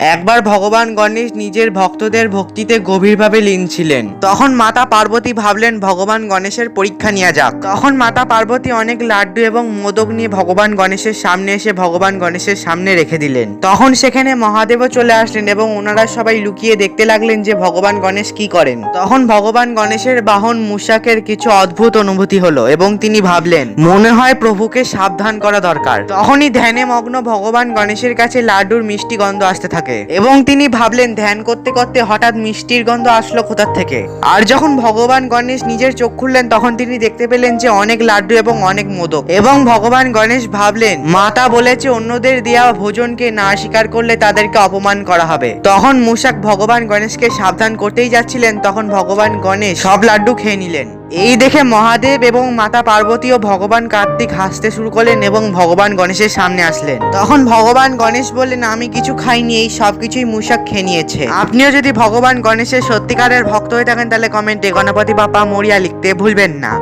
একবার ভগবান গণেশ নিজের ভক্তদের ভক্তিতে গভীরভাবে লীন ছিলেন। তখন মাতা পার্বতী ভাবলেন, ভগবান গণেশের পরীক্ষা নেওয়া যাক। তখন মাতা পার্বতী অনেক লাড্ডু এবং মোদক নিয়ে ভগবান গণেশের সামনে এসে ভগবান গণেশের সামনে রেখে দিলেন। তখন সেখানে মহাদেবও চলে আসলেন এবং ওনারা সবাই লুকিয়ে দেখতে লাগলেন যে ভগবান গণেশ কি করেন। তখন ভগবান গণেশের বাহন মুশাকের কিছু অদ্ভুত অনুভূতি হলো এবং তিনি ভাবলেন, মনে হয় প্রভুকে সাবধান করা দরকার। তখনই ধ্যানে মগ্ন ভগবান গণেশের কাছে লাড্ডুর মিষ্টি গন্ধ আসতে থাকে। এবং তিনি ভাবলেন, ধ্যান করতে করতে হঠাৎ মিষ্টির গন্ধ আসলো কোথার থেকে? আর যখন ভগবান গণেশ নিজের চোখ খুললেন, তখন তিনি দেখতে পেলেন যে অনেক লাড্ডু এবং অনেক মোদক। এবং ভগবান গণেশ ভাবলেন, মাতা বলেছে অন্যদের দেওয়া ভোজনকে না স্বীকার করলে তাদেরকে অপমান করা হবে। তখন মুশাক ভগবান গণেশকে সাবধান করতেই যাচ্ছিলেন। তখন ভগবান গণেশ সব লাড্ডু খেয়ে নিলেন। এই দেখে মহাদেব এবং মাতা পার্বতী ও ভগবান কার্তিক হাসতে শুরু করলেন এবং ভগবান গণেশের সামনে আসলেন। তখন ভগবান গণেশ বললেন, আমি কিছু খাইনি, এই সব কিছুই মুশাক খেয়ে নিয়েছে। আপনিও যদি ভগবান গণেশের সত্যিকারের ভক্ত হয়ে থাকেন, তাহলে কমেন্টে গণপতি বাপা মরিয়া লিখতে ভুলবেন না।